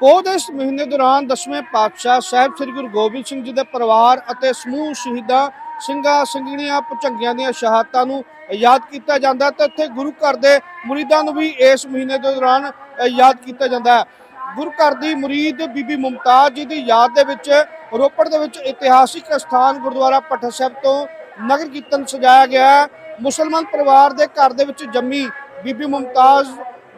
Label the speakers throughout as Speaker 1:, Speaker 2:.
Speaker 1: ਪੋਹ ਦੇ ਇਸ ਮਹੀਨੇ ਦੌਰਾਨ ਦਸਵੇਂ ਪਾਤਸ਼ਾਹ ਸਾਹਿਬ ਸ੍ਰੀ ਗੁਰੂ ਗੋਬਿੰਦ ਸਿੰਘ ਜੀ ਦੇ ਪਰਿਵਾਰ ਅਤੇ ਸਮੂਹ ਸ਼ਹੀਦਾਂ ਸਿੰਘਾਂ, ਸਿੰਘਣੀਆਂ, ਭੁਚੰਗੀਆਂ ਦੀਆਂ ਸ਼ਹਾਦਤਾਂ ਨੂੰ ਯਾਦ ਕੀਤਾ ਜਾਂਦਾ ਹੈ ਤੇ ਇੱਥੇ ਗੁਰੂ ਘਰ ਦੇ ਮੁਰੀਦਾਂ ਨੂੰ ਵੀ ਇਸ ਮਹੀਨੇ ਦੇ ਦੌਰਾਨ ਯਾਦ ਕੀਤਾ ਜਾਂਦਾ ਹੈ। ਗੁਰੂ ਘਰ ਦੀ ਮੁਰੀਦ ਬੀਬੀ ਮੁਮਤਾਜ਼ ਜੀ ਦੀ ਯਾਦ ਦੇ ਵਿੱਚ, ਰੋਪੜ ਦੇ ਵਿੱਚ ਇਤਿਹਾਸਿਕ ਸਥਾਨ ਗੁਰਦੁਆਰਾ ਭੱਠਾ ਸਾਹਿਬ ਤੋਂ ਨਗਰ ਕੀਰਤਨ ਸਜਾਇਆ ਗਿਆ ਹੈ। ਮੁਸਲਮਾਨ ਪਰਿਵਾਰ ਦੇ ਘਰ ਦੇ ਵਿੱਚ ਜੰਮੀ ਬੀਬੀ ਮੁਮਤਾਜ਼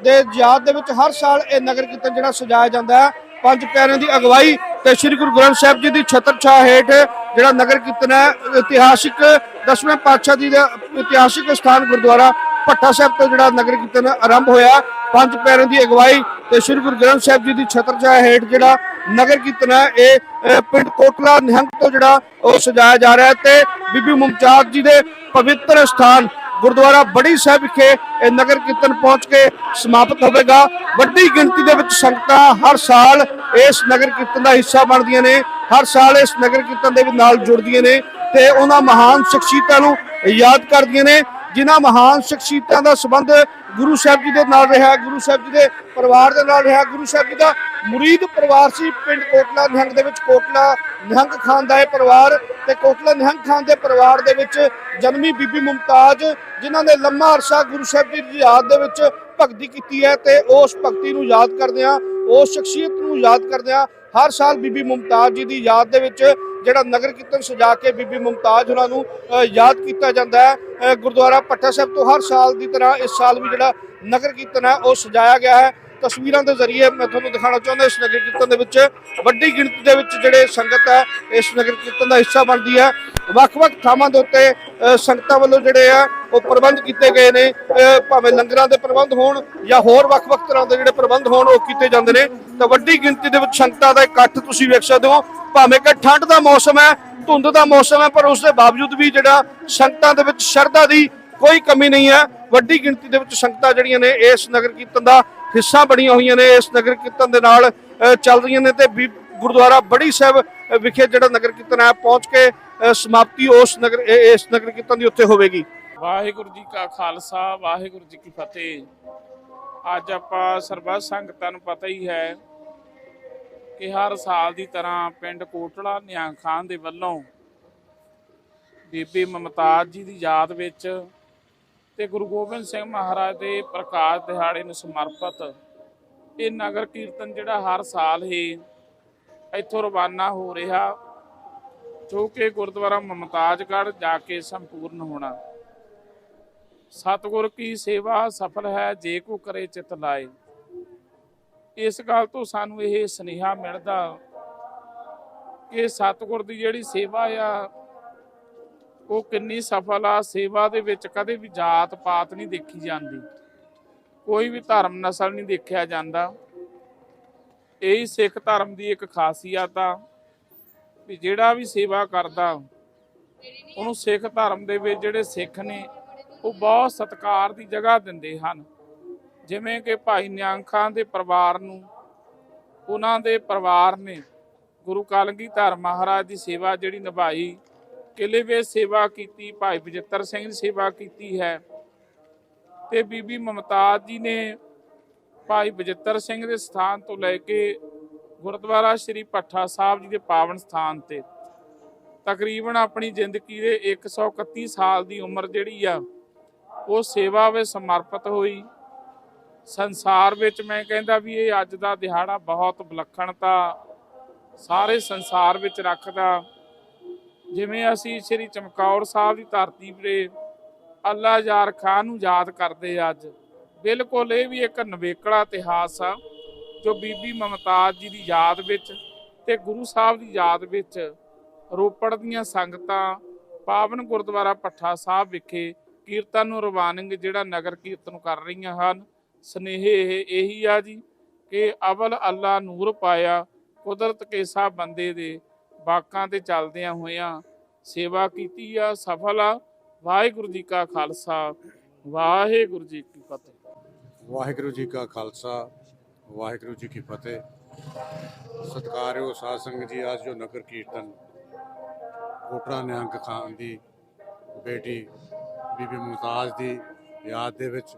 Speaker 1: ਦੇ ਯਾਦ ਦੇ ਵਿੱਚ ਹਰ ਸਾਲ ਇਹ ਨਗਰ ਕੀਰਤਨ ਜਿਹੜਾ ਸਜਾਇਆ ਜਾਂਦਾ ਹੈ। ਪੰਜ ਪਿਆਰਿਆਂ ਦੀ ਅਗਵਾਈ ਤੇ ਸ੍ਰੀ ਗੁਰੂ ਗ੍ਰੰਥ ਸਾਹਿਬ ਜੀ ਦੀ ਛਤਰ ਛਾਇਆ ਹੇਠ ਜਿਹੜਾ ਨਗਰ ਕੀਰਤਨ ਹੈ, ਇਤਿਹਾਸਿਕ ਦਸਵੇਂ ਪਾਤਸ਼ਾਹ ਜੀ ਦਾ ਇਤਿਹਾਸਿਕ ਸਥਾਨ ਗੁਰਦੁਆਰਾ ਭੱਠਾ ਸਾਹਿਬ ਤੋਂ ਜਿਹੜਾ ਨਗਰ ਕੀਰਤਨ ਆਰੰਭ ਹੋਇਆ ਪੰਜ ਪਿਆਰਿਆਂ ਦੀ ਅਗਵਾਈ ਤੇ ਸ੍ਰੀ ਗੁਰੂ ਗ੍ਰੰਥ ਸਾਹਿਬ ਜੀ ਦੀ ਛਤਰ ਛਾਇਆ ਹੇਠ ਜਿਹੜਾ ਨਗਰ ਕੀਰਤਨ ਹੈ ਇਹ ਪਿੰਡ ਕੋਟਲਾ ਨਿਹੰਗ ਤੋਂ ਜਿਹੜਾ ਉਹ ਸਜਾਇਆ ਜਾ ਰਿਹਾ ਹੈ ਤੇ ਬੀਬੀ ਮੁਮਤਾਜ਼ ਜੀ ਦੇ ਪਵਿੱਤਰ ਸਥਾਨ ਗੁਰਦੁਆਰਾ ਬੜੀ ਸਾਹਿਬ ਵਿਖੇ ਇਹ ਨਗਰ ਕੀਰਤਨ ਪਹੁੰਚ ਕੇ ਸਮਾਪਤ ਹੋਵੇਗਾ। ਵੱਡੀ ਗਿਣਤੀ ਦੇ ਵਿੱਚ ਸੰਗਤਾਂ ਹਰ ਸਾਲ ਇਸ ਨਗਰ ਕੀਰਤਨ ਦਾ ਹਿੱਸਾ ਬਣਦੀਆਂ ਨੇ। ਹਰ ਸਾਲ ਇਸ ਨਗਰ ਕੀਰਤਨ ਦੇ ਨਾਲ ਜੁੜਦੀਆਂ ਨੇ ਤੇ ਉਹਨਾਂ ਮਹਾਨ ਸ਼ਖਸੀਅਤਾਂ ਨੂੰ ਯਾਦ ਕਰਦੀਆਂ ਨੇ। ਜਿਨ੍ਹਾਂ ਮਹਾਨ ਸ਼ਖਸੀਅਤਾਂ ਦਾ ਸੰਬੰਧ ਗੁਰੂ ਸਾਹਿਬ ਜੀ ਦੇ ਨਾਲ ਰਿਹਾ, ਗੁਰੂ ਸਾਹਿਬ ਜੀ ਦੇ ਪਰਿਵਾਰ ਦੇ ਨਾਲ ਰਿਹਾ, ਗੁਰੂ ਸਾਹਿਬ ਜੀ ਦਾ ਮੁਰੀਦ ਪਰਿਵਾਰ ਸੀ, ਪਿੰਡ ਕੋਟਲਾ ਨਿਹੰਗ ਦੇ ਵਿੱਚ, ਕੋਟਲਾ ਨਿਹੰਗ ਖਾਨ ਦਾ ਇਹ ਪਰਿਵਾਰ ਤੇ ਕੋਟਲਾ ਨਿਹੰਗ ਖਾਨ ਦੇ ਪਰਿਵਾਰ ਦੇ ਵਿੱਚ ਜਨਮੀ ਬੀਬੀ ਮੁਮਤਾਜ਼, ਜਿਨ੍ਹਾਂ ਨੇ ਲੰਮਾ ਅਰਸਾ ਗੁਰੂ ਸਾਹਿਬ ਜੀ ਦੀ ਯਾਦ ਦੇ ਵਿੱਚ ਭਗਤੀ ਕੀਤੀ ਹੈ ਤੇ ਉਸ ਭਗਤੀ ਨੂੰ ਯਾਦ ਕਰਦਿਆਂ ਉਸ ਸ਼ਖਸੀਅਤ ਨੂੰ ਯਾਦ ਕਰਦਿਆਂ ਹਰ ਸਾਲ ਬੀਬੀ ਮੁਮਤਾਜ਼ ਜੀ ਦੀ ਯਾਦ ਦੇ ਵਿੱਚ ਜਿਹੜਾ ਨਗਰ ਕੀਰਤਨ ਸਜਾ ਕੇ ਬੀਬੀ ਮੁਮਤਾਜ਼ ਉਹਨਾਂ ਨੂੰ ਯਾਦ ਕੀਤਾ ਜਾਂਦਾ ਹੈ। ਗੁਰਦੁਆਰਾ ਪੱਠਾ ਸਾਹਿਬ ਤੋਂ ਹਰ ਸਾਲ ਦੀ ਤਰ੍ਹਾਂ ਇਸ ਸਾਲ ਵੀ ਜਿਹੜਾ ਨਗਰ ਕੀਰਤਨ ਹੈ, ਉਹ ਸਜਾਇਆ ਗਿਆ ਹੈ। ਤਸਵੀਰਾਂ ਦੇ ਜ਼ਰੀਏ ਮੈਂ ਤੁਹਾਨੂੰ ਦਿਖਾਉਣਾ ਚਾਹੁੰਦਾ, ਇਸ ਨਗਰ ਕੀਰਤਨ ਦੇ ਵਿੱਚ ਵੱਡੀ ਗਿਣਤੀ ਦੇ ਵਿੱਚ ਜਿਹੜੇ ਸੰਗਤ ਹੈ, ਇਸ ਨਗਰ ਕੀਰਤਨ ਦਾ ਹਿੱਸਾ ਬਣਦੀ ਹੈ। ਵੱਖ-ਵੱਖ ਥਾਵਾਂ ਦੇ ਉੱਤੇ ਸੰਗਤਾਂ ਵੱਲੋਂ ਜਿਹੜੇ ਆ, ਉਹ ਪ੍ਰਬੰਧ ਕੀਤੇ ਗਏ ਨੇ। ਭਾਵੇਂ ਲੰਗਰਾਂ ਦੇ ਪ੍ਰਬੰਧ ਹੋਣ ਜਾਂ ਹੋਰ ਵੱਖ-ਵੱਖ ਤਰ੍ਹਾਂ ਦੇ ਜਿਹੜੇ ਪ੍ਰਬੰਧ ਹੋਣ, ਉਹ ਕੀਤੇ ਜਾਂਦੇ ਨੇ। ਤਾਂ ਵੱਡੀ ਗਿਣਤੀ ਦੇ ਵਿੱਚ ਸੰਗਤਾਂ ਦਾ ਇਕੱਠ ਤੁਸੀਂ ਵੇਖ ਸਕਦੇ ਹੋ। ਭਾਵੇਂ ਕਿ ਠੰਡ ਦਾ ਮੌਸਮ ਹੈ, ਧੁੰਦ ਦਾ ਮੌਸਮ ਹੈ, ਪਰ ਉਸ ਦੇ ਬਾਵਜੂਦ ਵੀ ਜਿਹੜਾ ਸੰਗਤਾਂ ਦੇ ਵਿੱਚ ਸ਼ਰਧਾ ਦੀ ਕੋਈ ਕਮੀ ਨਹੀਂ ਹੈ। ਵੱਡੀ ਗਿਣਤੀ ਦੇ ਵਿੱਚ ਸੰਗਤਾਂ ਜਿਹੜੀਆਂ ਨੇ ਇਸ ਨਗਰ ਕੀਰਤਨ ਦਾ ਹਿੱਸਾ ਬਣੀਆਂ ਹੋਈਆਂ ਨੇ। ਇਸ ਨਗਰ ਕੀਰਤਨ ਦੇ ਨਾਲ ਚੱਲ ਰਹੀਆਂ ਨੇ ਤੇ ਵੀ ਗੁਰਦੁਆਰਾ ਬੜੀ ਸਾਹਿਬ ਵਿਖੇ ਜਿਹੜਾ ਨਗਰ ਕੀਰਤਨ ਹੈ, ਪਹੁੰਚ ਕੇ ਸਮਾਪਤੀ ਉਸ ਨਗਰ ਇਸ ਨਗਰ ਕੀਰਤਨ ਦੀ ਉੱਥੇ ਹੋਵੇਗੀ।
Speaker 2: ਵਾਹਿਗੁਰੂ ਜੀ ਕਾ ਖਾਲਸਾ, ਵਾਹਿਗੁਰੂ ਜੀ ਕੀ ਫਤਿਹ। ਅੱਜ ਆਪਾਂ ਸਰਬੱਤ ਸੰਗਤਾਂ ਨੂੰ ਪਤਾ ਹੀ ਹੈ ਕਿ ਹਰ ਸਾਲ ਦੀ ਤਰ੍ਹਾਂ ਪਿੰਡ ਕੋਟਲਾ ਨਿਆਂ ਖਾਨ ਦੇ ਵੱਲੋਂ ਬੀਬੀ ਮਮਤਾਜ਼ ਜੀ ਦੀ ਯਾਦ ਵਿੱਚ ਤੇ ਗੁਰੂ ਗੋਬਿੰਦ ਸਿੰਘ ਮਹਾਰਾਜ ਦੇ ਪ੍ਰਕਾਸ਼ ਦਿਹਾੜੇ ਨੂੰ ਸਮਰਪਿਤ ਇਹ ਨਗਰ ਕੀਰਤਨ ਜਿਹੜਾ ਹਰ ਸਾਲ ਹੀ ਇੱਥੋਂ ਰਵਾਨਾ ਹੋ ਰਿਹਾ, ਜੋ ਕਿ ਗੁਰਦੁਆਰਾ ਮਮਤਾਜ਼ਗੜ੍ਹ ਜਾ ਕੇ ਸੰਪੂਰਨ ਹੋਣਾ। ਸਤਿਗੁਰ ਕੀ ਸੇਵਾ ਸਫਲ ਹੈ, ਜੇ ਕੋ ਕਰੇ ਚਿਤ ਲਾਏ। ਇਸ ਗੱਲ ਤੋਂ ਸਾਨੂੰ ਇਹ ਸੁਨੇਹਾ ਮਿਲਦਾ ਕਿ ਸਤਿਗੁਰ ਦੀ ਜਿਹੜੀ ਸੇਵਾ ਆ, ਉਹ ਕਿੰਨੀ ਸਫਲ ਆ। ਸੇਵਾ ਦੇ ਵਿੱਚ ਕਦੇ ਵੀ ਜਾਤ ਪਾਤ ਨਹੀਂ ਦੇਖੀ ਜਾਂਦੀ। ਕੋਈ ਵੀ ਧਰਮ ਨਸਲ ਨਹੀਂ ਦੇਖਿਆ ਜਾਂਦਾ। ਇਹ ਸਿੱਖ ਧਰਮ ਦੀ ਇੱਕ ਖਾਸੀਅਤ ਆ ਵੀ ਜਿਹੜਾ ਵੀ ਸੇਵਾ ਕਰਦਾ, ਉਹਨੂੰ ਸਿੱਖ ਧਰਮ ਦੇ ਵਿੱਚ ਜਿਹੜੇ ਸਿੱਖ ਨੇ, ਉਹ ਬਹੁਤ ਸਤਿਕਾਰ ਦੀ ਜਗ੍ਹਾ ਦਿੰਦੇ ਹਨ। ਜਿਵੇਂ ਕਿ ਭਾਈ ਨਿਹੰਗ ਖਾਨ ਦੇ ਪਰਿਵਾਰ ਨੂੰ, ਉਹਨਾਂ ਦੇ ਪਰਿਵਾਰ ਨੇ ਗੁਰੂ ਕਲਗੀਧਰ ਮਹਾਰਾਜ ਦੀ ਸੇਵਾ ਜਿਹੜੀ ਨਿਭਾਈ, ਕਿਲੇ ਵਿੱਚ ਸੇਵਾ ਕੀਤੀ, ਭਾਈ ਬਜਿੱਤਰ ਸਿੰਘ ਦੀ ਸੇਵਾ ਕੀਤੀ ਹੈ। ਤੇ ਬੀਬੀ ਮਮਤਾਜ਼ ਜੀ ਨੇ ਭਾਈ ਬਜਿੱਤਰ ਸਿੰਘ ਦੇ ਸਥਾਨ ਤੋਂ ਲੈ ਕੇ ਗੁਰਦੁਆਰਾ ਸ੍ਰੀ ਪੱਠਾ ਸਾਹਿਬ ਜੀ ਦੇ ਪਾਵਨ ਸਥਾਨ ਤੇ, ਤਕਰੀਬਨ ਆਪਣੀ ਜ਼ਿੰਦਗੀ ਦੇ 131 ਸਾਲ ਦੀ ਉਮਰ ਜਿਹੜੀ ਆ, ਉਹ ਸੇਵਾ ਵਿੱਚ ਸਮਰਪਿਤ ਹੋਈ। ਸੰਸਾਰ ਵਿੱਚ ਮੈਂ ਕਹਿੰਦਾ ਵੀ ਇਹ ਅੱਜ ਦਾ ਦਿਹਾੜਾ ਬਹੁਤ ਵਿਲੱਖਣਤਾ ਸਾਰੇ ਸੰਸਾਰ ਵਿੱਚ ਰੱਖਦਾ। ਜਿਵੇਂ ਅਸੀਂ ਸ੍ਰੀ ਚਮਕੌਰ ਸਾਹਿਬ ਦੀ ਧਰਤੀ 'ਤੇ ਅੱਲਾ ਯਾਰ ਖਾਨ ਨੂੰ ਯਾਦ ਕਰਦੇ ਅੱਜ। ਬਿਲਕੁਲ ਇਹ ਵੀ ਇੱਕ ਨਵੇਕਲਾ ਇਤਿਹਾਸ ਆ, ਜੋ ਬੀਬੀ ਮਮਤਾਜ਼ ਜੀ ਦੀ ਯਾਦ ਵਿੱਚ ਤੇ ਗੁਰੂ ਸਾਹਿਬ ਦੀ ਯਾਦ ਵਿੱਚ ਰੋਪੜ ਦੀਆਂ ਸੰਗਤਾਂ ਪਾਵਨ ਗੁਰਦੁਆਰਾ ਪੱਠਾ ਸਾਹਿਬ ਵਿਖੇ ਕੀਰਤਨ ਨੂੰ ਰਵਾਨਿੰਗ ਜਿਹੜਾ ਨਗਰ ਕੀਰਤਨ ਕਰ ਰਹੀਆਂ ਹਨ। ਸਨੇਹ ਇਹੀ ਆ ਜੀ ਕਿ ਅਵਲ ਅੱਲਾ ਨੂਰ ਪਾਇਆ ਕੁਦਰਤ ਕੇ ਸਾ ਬੰਦੇ ਦੇ ਬਾਕਾਂ ਤੇ ਚੱਲਦਿਆਂ ਹੋਇਆਂ ਸੇਵਾ ਕੀਤੀ ਆ ਸਫਲ ਆ। ਵਾਹਿਗੁਰੂ ਜੀ ਕਾ ਖਾਲਸਾ, ਵਾਹਿਗੁਰੂ ਜੀ ਕੀ ਫਤਿਹ।
Speaker 3: ਵਾਹਿਗੁਰੂ ਜੀ ਕਾ ਖਾਲਸਾ, ਵਾਹਿਗੁਰੂ ਜੀ ਕੀ ਫਤਿਹ। ਸਤਿਕਾਰਯੋਗ ਸਾਧ ਸੰਗਤ ਜੀ, ਅੱਜ ਜੋ ਨਗਰ ਕੀਰਤਨ ਕੋਟਰਾ ਨਿਹੰਗ ਖਾਨ ਦੀ ਬੇਟੀ ਬੀਬੀ ਮੁਮਤਾਜ਼ ਦੀ ਯਾਦ ਦੇ ਵਿੱਚ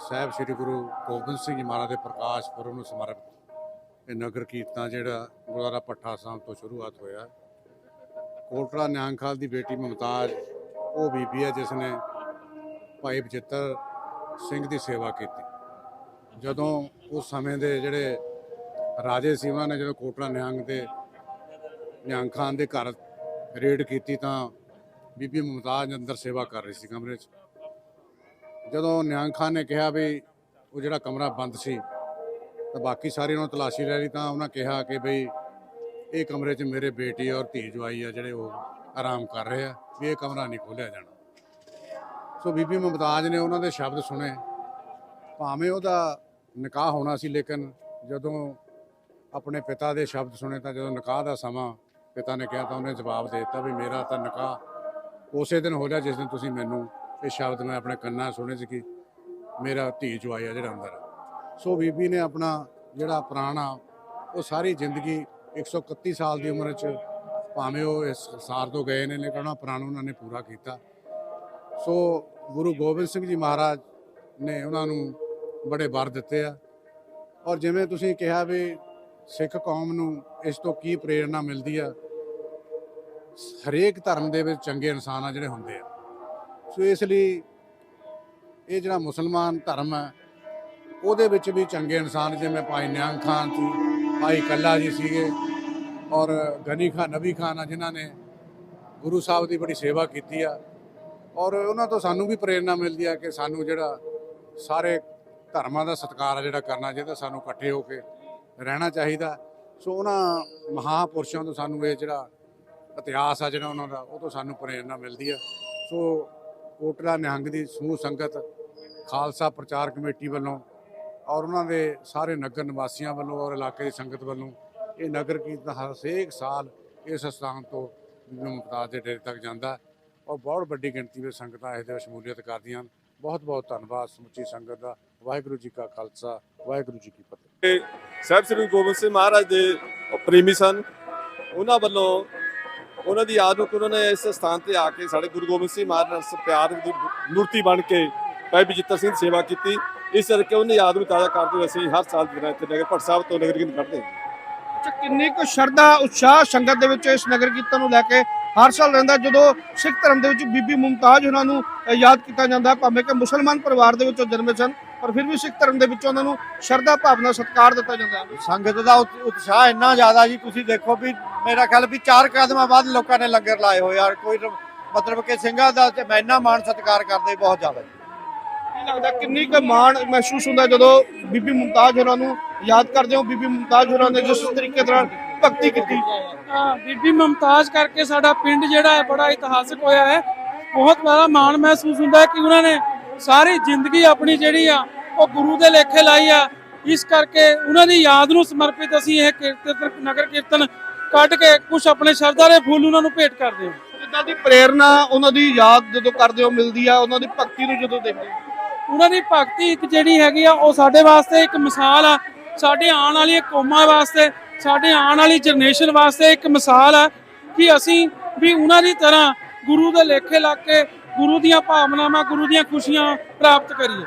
Speaker 3: ਸਾਹਿਬ ਸ੍ਰੀ ਗੁਰੂ ਗੋਬਿੰਦ ਸਿੰਘ ਜੀ ਮਹਾਰਾਜ ਦੇ ਪ੍ਰਕਾਸ਼ ਪੁਰਬ ਨੂੰ ਸਮਰਪਿਤ ਇਹ ਨਗਰ ਕੀਰਤਨ ਜਿਹੜਾ ਗੁਰਦੁਆਰਾ ਪੱਠਾ ਸਾਹਿਬ ਤੋਂ ਸ਼ੁਰੂਆਤ ਹੋਇਆ। ਕੋਟੜਾ ਨਿਹੰਗ ਖਾਲ ਦੀ ਬੇਟੀ ਮੁਮਤਾਜ, ਉਹ ਬੀਬੀ ਹੈ ਜਿਸ ਨੇ ਭਾਈ ਬਚਿੱਤਰ ਸਿੰਘ ਦੀ ਸੇਵਾ ਕੀਤੀ। ਜਦੋਂ ਉਸ ਸਮੇਂ ਦੇ ਜਿਹੜੇ ਰਾਜੇ ਸੀ ਨੇ ਜਦੋਂ ਕੋਟੜਾ ਨਿਹੰਗ ਦੇ ਨਿਹੰਗ ਖਾਨ ਦੇ ਘਰ ਰੇਡ ਕੀਤੀ ਤਾਂ ਬੀਬੀ ਮੁਮਤਾਜ਼ ਅੰਦਰ ਸੇਵਾ ਕਰ ਰਹੀ ਸੀ ਕਮਰੇ 'ਚ। ਜਦੋਂ ਨਿਹੰਗ ਖਾਨ ਨੇ ਕਿਹਾ ਵੀ ਉਹ ਜਿਹੜਾ ਕਮਰਾ ਬੰਦ ਸੀ, ਤਾਂ ਬਾਕੀ ਸਾਰੇ ਉਹਨਾਂ ਤਲਾਸ਼ੀ ਲੈ ਲਈ ਤਾਂ ਉਹਨਾਂ ਕਿਹਾ ਕਿ ਬਈ ਇਹ ਕਮਰੇ 'ਚ ਮੇਰੇ ਬੇਟੀ ਔਰ ਧੀ ਜਵਾਈ ਆ ਜਿਹੜੇ ਉਹ ਆਰਾਮ ਕਰ ਰਹੇ ਆ, ਵੀ ਇਹ ਕਮਰਾ ਨਹੀਂ ਖੋਲਿਆ ਜਾਣਾ। ਸੋ ਬੀਬੀ ਮੁਮਤਾਜ਼ ਨੇ ਉਹਨਾਂ ਦੇ ਸ਼ਬਦ ਸੁਣੇ। ਭਾਵੇਂ ਉਹਦਾ ਨਿਕਾਹ ਹੋਣਾ ਸੀ, ਲੇਕਿਨ ਜਦੋਂ ਆਪਣੇ ਪਿਤਾ ਦੇ ਸ਼ਬਦ ਸੁਣੇ ਤਾਂ ਜਦੋਂ ਨਿਕਾਹ ਦਾ ਸਮਾਂ ਪਿਤਾ ਨੇ ਕਿਹਾ ਤਾਂ ਉਹਨੇ ਜਵਾਬ ਦੇ ਦਿੱਤਾ ਵੀ ਮੇਰਾ ਤਾਂ ਨਿਕਾਹ ਉਸੇ ਦਿਨ ਹੋ ਗਿਆ ਜਿਸ ਦਿਨ ਤੁਸੀਂ ਮੈਨੂੰ ਇਹ ਸ਼ਬਦ ਮੈਂ ਆਪਣੇ ਕੰਨਾਂ 'ਚ ਸੁਣੇ ਸੀ ਕਿ ਮੇਰਾ ਧੀ ਜਵਾਈ ਆ ਜਿਹੜਾ ਅੰਦਰ ਸੋ ਬੀਬੀ ਨੇ ਆਪਣਾ ਜਿਹੜਾ ਪ੍ਰਾਣਾ ਉਹ ਸਾਰੀ ਜ਼ਿੰਦਗੀ 131 ਸਾਲ ਦੀ ਉਮਰ 'ਚ ਭਾਵੇਂ ਉਹ ਇਸ ਸੰਸਾਰ ਤੋਂ ਗਏ ਨੇ, ਲੇਕਿਨ ਉਹਨਾਂ ਪ੍ਰਾਣ ਉਹਨਾਂ ਨੇ ਪੂਰਾ ਕੀਤਾ। ਸੋ ਗੁਰੂ ਗੋਬਿੰਦ ਸਿੰਘ ਜੀ ਮਹਾਰਾਜ ਨੇ ਉਹਨਾਂ ਨੂੰ ਬੜੇ ਵਰ ਦਿੱਤੇ ਆ। ਔਰ ਜਿਵੇਂ ਤੁਸੀਂ ਕਿਹਾ ਵੀ ਸਿੱਖ ਕੌਮ ਨੂੰ ਇਸ ਤੋਂ ਕੀ ਪ੍ਰੇਰਣਾ ਮਿਲਦੀ ਆ, ਹਰੇਕ ਧਰਮ ਦੇ ਵਿੱਚ ਚੰਗੇ ਇਨਸਾਨ ਆ ਜਿਹੜੇ ਹੁੰਦੇ ਆ। ਸੋ ਇਸ ਲਈ ਇਹ ਜਿਹੜਾ ਮੁਸਲਮਾਨ ਧਰਮ ਹੈ, ਉਹਦੇ ਵਿੱਚ ਵੀ ਚੰਗੇ ਇਨਸਾਨ, ਜਿਵੇਂ ਭਾਈ ਨਿਹੰਗ ਖਾਨ ਸੀ, ਭਾਈ ਕੱਲਾ ਜੀ ਸੀਗੇ ਔਰ ਗਨੀ ਖਾਨ ਨਬੀ ਖਾਨ ਆ, ਜਿਨ੍ਹਾਂ ਨੇ ਗੁਰੂ ਸਾਹਿਬ ਦੀ ਬੜੀ ਸੇਵਾ ਕੀਤੀ ਆ। ਔਰ ਉਹਨਾਂ ਤੋਂ ਸਾਨੂੰ ਵੀ ਪ੍ਰੇਰਣਾ ਮਿਲਦੀ ਆ ਕਿ ਸਾਨੂੰ ਜਿਹੜਾ ਸਾਰੇ ਧਰਮਾਂ ਦਾ ਸਤਿਕਾਰ ਆ, ਜਿਹੜਾ ਕਰਨਾ ਚਾਹੀਦਾ, ਸਾਨੂੰ ਇਕੱਠੇ ਹੋ ਕੇ ਰਹਿਣਾ ਚਾਹੀਦਾ। ਸੋ ਉਹਨਾਂ ਮਹਾਪੁਰਸ਼ਾਂ ਤੋਂ ਸਾਨੂੰ ਇਹ ਜਿਹੜਾ ਇਤਿਹਾਸ ਆ, ਜਿਹੜਾ ਉਹਨਾਂ ਦਾ, ਉਹ ਤੋਂ ਸਾਨੂੰ ਪ੍ਰੇਰਣਾ ਮਿਲਦੀ ਆ। ਸੋ ਕੋਟਲਾ ਨਿਹੰਗ ਦੀ ਸਮੂਹ ਸੰਗਤ, ਖਾਲਸਾ ਪ੍ਰਚਾਰ ਕਮੇਟੀ ਵੱਲੋਂ ਔਰ ਉਹਨਾਂ ਦੇ ਸਾਰੇ ਨਗਰ ਨਿਵਾਸੀਆਂ ਵੱਲੋਂ ਔਰ ਇਲਾਕੇ ਦੀ ਸੰਗਤ ਵੱਲੋਂ ਇਹ ਨਗਰ ਕੀਰਤਨ ਹਰ ਹਰੇਕ ਸਾਲ ਇਸ ਸਥਾਨ ਤੋਂ ਮੁਮਤਾਜ਼ ਦੇ ਡੇਰੇ ਤੱਕ ਜਾਂਦਾ ਔਰ ਬਹੁਤ ਵੱਡੀ ਗਿਣਤੀ ਵਿੱਚ ਸੰਗਤਾਂ ਇਸ ਦੇ ਵਿੱਚ ਸ਼ਮੂਲੀਅਤ ਕਰਦੀਆਂ ਹਨ। ਬਹੁਤ ਬਹੁਤ ਧੰਨਵਾਦ ਸਮੁੱਚੀ ਸੰਗਤ ਦਾ। ਵਾਹਿਗੁਰੂ ਜੀ ਕਾ ਖਾਲਸਾ, ਵਾਹਿਗੁਰੂ ਜੀ ਕੀ ਫਤਿਹ।
Speaker 4: ਸਾਹਿਬ ਸ੍ਰੀ ਗੋਬਿੰਦ ਸਿੰਘ ਮਹਾਰਾਜ ਦੇ ਪ੍ਰੇਮੀ ਸਨ। ਉਹਨਾਂ ਵੱਲੋਂ ਉਹਨਾਂ ਦੀ ਯਾਦ ਨੂੰ ਕਿ ਉਹਨਾਂ ਨੇ ਇਸ ਸਥਾਨ ਤੇ ਆ ਕੇ ਸਾਡੇ ਗੁਰੂ ਗੋਬਿੰਦ ਸਿੰਘ ਮਹਾਰਾਜ ਨਾਲ ਪਿਆਰ ਦੀ ਮੂਰਤੀ ਬਣ ਕੇ ਭਾਈ ਬਜਿੱਤਰ ਸਿੰਘ ਦੀ ਸੇਵਾ ਕੀਤੀ। ਇਸ ਕਰਕੇ ਉਹਨਾਂ ਦੀ ਯਾਦ ਨੂੰ ਤਾਜ਼ਾ ਕਰਦੇ ਹੋਏ ਅਸੀਂ ਹਰ ਸਾਲ ਜਿਹੜਾ ਇੱਥੇ ਨਗਰ ਭੱਟ ਸਾਹਿਬ ਤੋਂ ਨਗਰ ਕੀਰਤਨ ਕਰਦੇ ਹਾਂ।
Speaker 1: ਅੱਛਾ, ਕਿੰਨੀ ਕੁ ਸ਼ਰਧਾ, ਉਤਸ਼ਾਹ ਸੰਗਤ ਦੇ ਵਿੱਚ ਇਸ ਨਗਰ ਕੀਰਤਨ ਨੂੰ ਲੈ ਕੇ ਹਰ ਸਾਲ ਰਹਿੰਦਾ ਜਦੋਂ ਸਿੱਖ ਧਰਮ ਦੇ ਵਿੱਚ ਬੀਬੀ ਮੁਮਤਾਜ਼ ਉਹਨਾਂ ਨੂੰ ਯਾਦ ਕੀਤਾ ਜਾਂਦਾ ਭਾਵੇਂ ਕਿ ਮੁਸਲਮਾਨ ਪਰਿਵਾਰ ਦੇ ਵਿੱਚੋਂ ਜਨਮੇ ਸਨ। ਪਰ ਫਿਰ ਵੀ ਸਿੱਖ ਧਰਮ ਦੇ ਵਿੱਚੋਂ ਉਹਨਾਂ ਨੂੰ ਸ਼ਰਧਾ ਭਾਵਨਾ ਸਤਿਕਾਰ ਦਿੱਤਾ ਜਾਂਦਾ ਹੈ।
Speaker 5: ਸੰਗਤ ਦਾ ਉਤ- ਉਤਸ਼ਾਹ ਇੰਨਾ ਜ਼ਿਆਦਾ ਜੀ ਤੁਸੀਂ ਦੇਖੋ ਵੀ ਮੇਰਾ ਖਿਆਲ ਵੀ ਚਾਰ ਕਦਮਾਂ ਬਾਅਦ ਲੋਕਾਂ ਨੇ ਲੰਗਰ ਲਾਏ ਹੋਏ ਆ। ਕੋਈ ਰ- ਮਤਲਬ ਕਿ ਸਿੰਘਾਂ ਦਾ ਤੇ ਮੈਂ ਇੰਨਾ ਮਾਣ ਸਤਿਕਾਰ ਕਰਦੇ ਬਹੁਤ ਜ਼ਿਆਦਾ ਜੀ।
Speaker 1: ਕੀ ਲੱਗਦਾ ਕਿੰਨੀ ਕੁ ਮਾਣ ਮਹਿਸੂਸ ਹੁੰਦਾ ਜਦੋਂ ਬੀਬੀ ਮੁਮਤਾਜ਼ ਹੋਰਾਂ ਨੂੰ ਯਾਦ ਕਰਦੇ ਹੋ? ਬੀਬੀ ਮੁਮਤਾਜ਼ ਹੋਰਾਂ ਨੇ ਜਿਸ ਤਰੀਕੇ ਨਾਲ ਭਗਤੀ ਕੀਤੀ।
Speaker 6: ਹਾਂ ਬੀਬੀ ਮਮਤਾਜ਼ ਕਰਕੇ ਸਾਡਾ ਪਿੰਡ ਜਿਹੜਾ ਹੈ ਬੜਾ ਇਤਿਹਾਸਕ ਹੋਇਆ ਹੈ। ਬਹੁਤ ਬੜਾ ਮਾਣ ਮਹਿਸੂਸ ਹੁੰਦਾ ਹੈ ਕਿ ਉਹਨਾਂ ਨੇ ਸਾਰੀ ਜ਼ਿੰਦਗੀ ਆਪਣੀ ਜਿਹੜੀ ਆ ਉਹ ਗੁਰੂ ਦੇ ਲੇਖੇ ਲਾਈ ਆ। ਇਸ ਕਰਕੇ ਉਹਨਾਂ ਦੀ ਯਾਦ ਨੂੰ ਸਮਰਪਿਤ ਅਸੀਂ ਇਹ ਕੀਰਤਨ ਨਗਰ ਕੀਰਤਨ ਕੱਢ ਕੇ ਕੁਝ ਆਪਣੇ ਸ਼ਰਧਾ ਦੇ ਫੁੱਲ ਉਹਨਾਂ ਨੂੰ ਭੇਟ ਕਰਦੇ ਹਾਂ।
Speaker 1: ਜਿੱਦਾਂ ਦੀ ਪ੍ਰੇਰਣਾ ਉਹਨਾਂ ਦੀ ਯਾਦ ਜਦੋਂ ਕਰਦੇ ਹੋ ਮਿਲਦੀ ਆ ਉਹਨਾਂ ਦੀ ਭਗਤੀ ਨੂੰ ਜਦੋਂ ਦੇਖਦੇ ਹੋ?
Speaker 6: ਉਹਨਾਂ ਦੀ ਭਗਤੀ ਇੱਕ ਜਿਹੜੀ ਹੈਗੀ ਆ ਉਹ ਸਾਡੇ ਵਾਸਤੇ ਇੱਕ ਮਿਸਾਲ ਆ। ਸਾਡੇ ਆਉਣ ਵਾਲੀ ਕੌਮਾਂ ਵਾਸਤੇ ਸਾਡੇ ਆਉਣ ਵਾਲੀ ਜਨਰੇਸ਼ਨ ਵਾਸਤੇ ਇੱਕ ਮਿਸਾਲ ਆ ਕਿ ਅਸੀਂ ਵੀ ਉਹਨਾਂ ਦੀ ਤਰ੍ਹਾਂ ਗੁਰੂ ਦੇ ਲੇਖੇ ਲੱਗ ਕੇ ਗੁਰੂ ਦੀਆਂ ਭਾਵਨਾਵਾਂ ਗੁਰੂ ਦੀਆਂ ਖੁਸ਼ੀਆਂ ਪ੍ਰਾਪਤ ਕਰੀਏ।